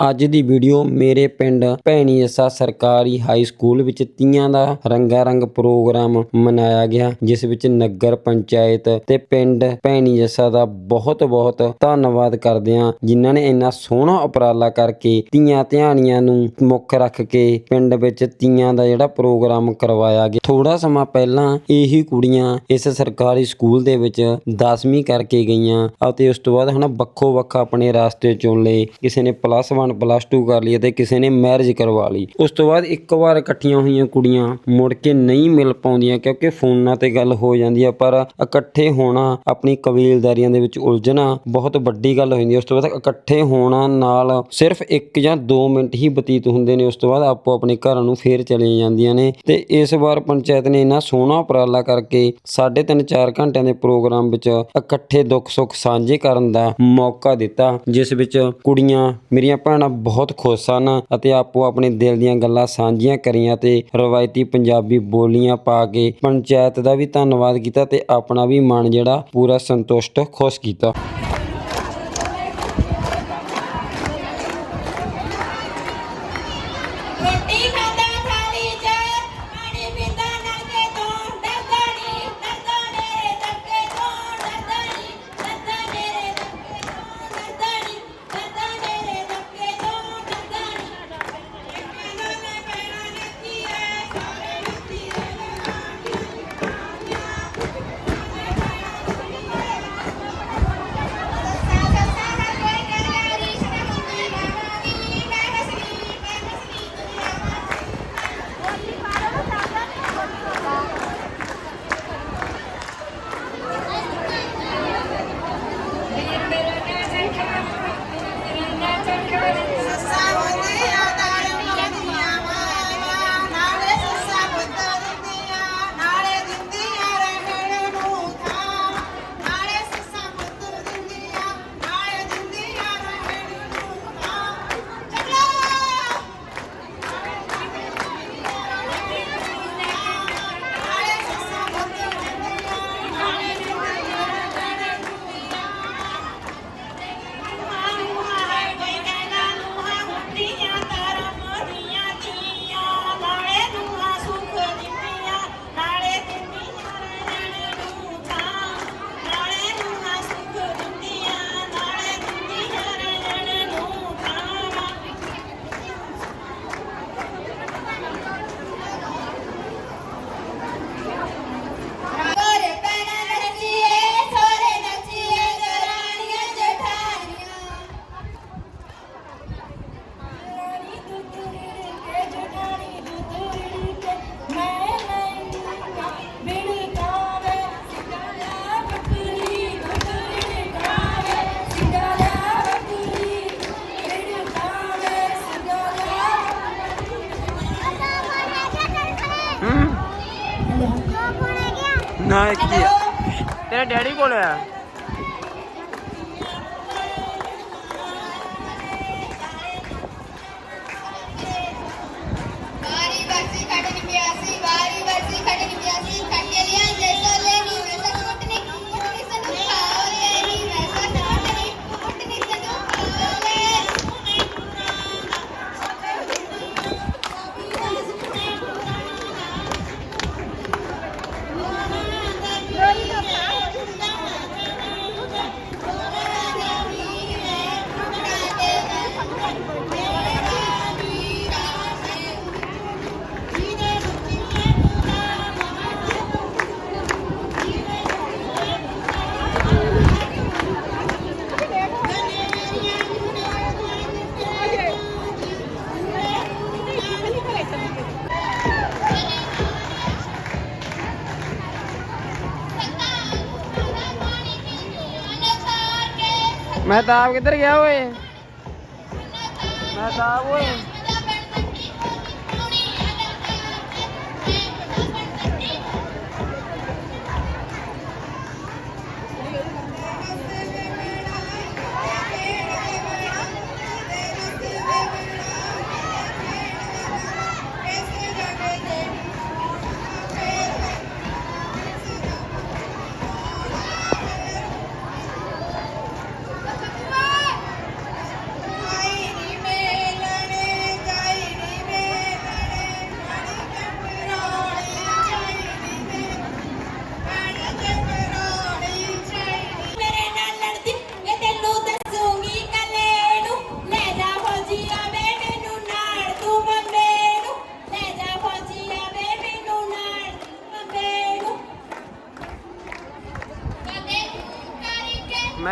ਅੱਜ ਦੀ ਵੀਡੀਓ ਮੇਰੇ ਪਿੰਡ ਭੈਣੀ ਜੱਸਾ ਸਰਕਾਰੀ ਹਾਈ ਸਕੂਲ ਵਿੱਚ ਤੀਆਂ ਦਾ ਰੰਗਾ ਰੰਗ ਪ੍ਰੋਗਰਾਮ ਮਨਾਇਆ ਗਿਆ, ਜਿਸ ਵਿੱਚ ਨਗਰ ਪੰਚਾਇਤ ਤੇ ਪਿੰਡ ਭੈਣੀ ਜੱਸਾ ਦਾ ਬਹੁਤ ਬਹੁਤ ਧੰਨਵਾਦ ਕਰਦੇ ਹਾਂ, ਜਿਨ੍ਹਾਂ ਨੇ ਇੰਨਾ ਸੋਹਣਾ ਉਪਰਾਲਾ ਕਰਕੇ ਤੀਆਂ ਧਿਆਣੀਆਂ ਨੂੰ ਮੁੱਖ ਰੱਖ ਕੇ ਪਿੰਡ ਵਿੱਚ ਤੀਆਂ ਦਾ ਜਿਹੜਾ ਪ੍ਰੋਗਰਾਮ ਕਰਵਾਇਆ ਗਿਆ। ਥੋੜਾ ਸਮਾਂ ਪਹਿਲਾਂ ਇਹੀ ਕੁੜੀਆਂ ਇਸ ਸਰਕਾਰੀ ਸਕੂਲ ਦੇ ਵਿੱਚ 10ਵੀਂ ਕਰਕੇ ਗਈਆਂ ਅਤੇ ਉਸ ਤੋਂ ਬਾਅਦ ਹਨਾ ਵੱਖੋ ਵੱਖ ਆਪਣੇ ਰਾਸਤੇ ਚੁਣ ਲਏ, ਕਿਸੇ ਨੇ ਪਲੱਸ 1 ਪਲੱਸ 2 ਕਰ ਲਈ ਅਤੇ ਕਿਸੇ ਨੇ ਮੈਰਿਜ ਕਰਵਾ ਲਈ। ਉਸ ਤੋਂ ਬਾਅਦ ਇੱਕ ਵਾਰ ਇਕੱਠੀਆਂ ਹੋਈਆਂ ਕੁੜੀਆਂ ਮੁੜ ਕੇ ਨਹੀਂ ਮਿਲ ਪਾਉਂਦੀਆਂ ਕਿਉਂਕਿ ਫੋਨਾਂ ਤੇ ਗੱਲ ਹੋ ਜਾਂਦੀ ਹੈ ਪਰ ਇਕੱਠੇ ਹੋਣਾ, ਆਪਣੀ ਕਬੀਲਦਾਰੀਆਂ ਦੇ ਵਿੱਚ ਉਲਝਣਾ ਬਹੁਤ ਵੱਡੀ ਗੱਲ ਹੋ ਜਾਂਦੀ ਹੈ ਉਸ ਤੋਂ ਬਾਅਦ ਇਕੱਠੇ ਹੋਣਾ ਨਾਲ ਸਿਰਫ 1 ਜਾਂ 2 ਮਿੰਟ ਹੀ ਬਤੀਤ ਹੁੰਦੇ ਨੇ। ਉਸ ਤੋਂ ਬਾਅਦ ਆਪੋ ਆਪਣੇ ਘਰਾਂ ਨੂੰ ਫੇਰ ਚਲੀਆਂ ਜਾਂਦੀਆਂ ਨੇ ਤੇ ਇਸ ਵਾਰ ਪੰਚਾਇਤ ਨੇ ਇੰਨਾ ਸੋਹਣਾ ਉਪਰਾਲਾ ਕਰਕੇ 3.5 4 ਘੰਟਿਆਂ ਦੇ ਪ੍ਰੋਗਰਾਮ ਵਿੱਚ ਇਕੱਠੇ ਦੁੱਖ ਸੁੱਖ ਸਾਂਝੇ ਕਰਨ ਦਾ ਮੌਕਾ ਦਿੱਤਾ, ਜਿਸ ਵਿੱਚ ਕੁੜੀਆਂ ਮੇਰੀਆਂ ਭੈਣਾਂ ਬਹੁਤ ਖੁਸ਼ ਸਨ ਅਤੇ ਆਪੋ ਆਪਣੇ ਦਿਲ ਦੀਆਂ ਗੱਲਾਂ ਸਾਂਝੀਆਂ ਕਰੀਆਂ ਤੇ ਰਵਾਇਤੀ ਪੰਜਾਬੀ ਬੋਲੀਆਂ ਪਾ ਕੇ ਪੰਚਾਇਤ ਦਾ ਵੀ ਧੰਨਵਾਦ ਕੀਤਾ ਤੇ ਆਪਣਾ ਵੀ ਮਨ ਜਿਹੜਾ ਪੂਰਾ ਸੰਤੁਸ਼ਟ ਖੁਸ਼ ਕੀਤਾ। ਨਾ ਇੱਕ ਤੇਰਾ ਡੈਡੀ ਕੋਲ ਆ। ਮਹਿਤਾਬ ਕਿੱਧਰ ਗਿਆ ਓਏ? ਮਹਿਤਾਬ ਓਏ।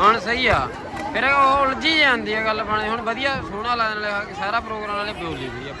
ਹੁਣ ਸਹੀ ਆ। ਫਿਰ ਉਹ ਉਲਝੀ ਜਾਂਦੀ ਆ ਗੱਲ ਬਣੇ ਹੁਣ ਵਧੀਆ ਸੋਹਣਾ ਲੱਗਣ ਲੱਗਾ ਸਾਰਾ ਪ੍ਰੋਗਰਾਮ ਵਾਲੇ ਪਿਓਲੀ ਵੀ ਆ।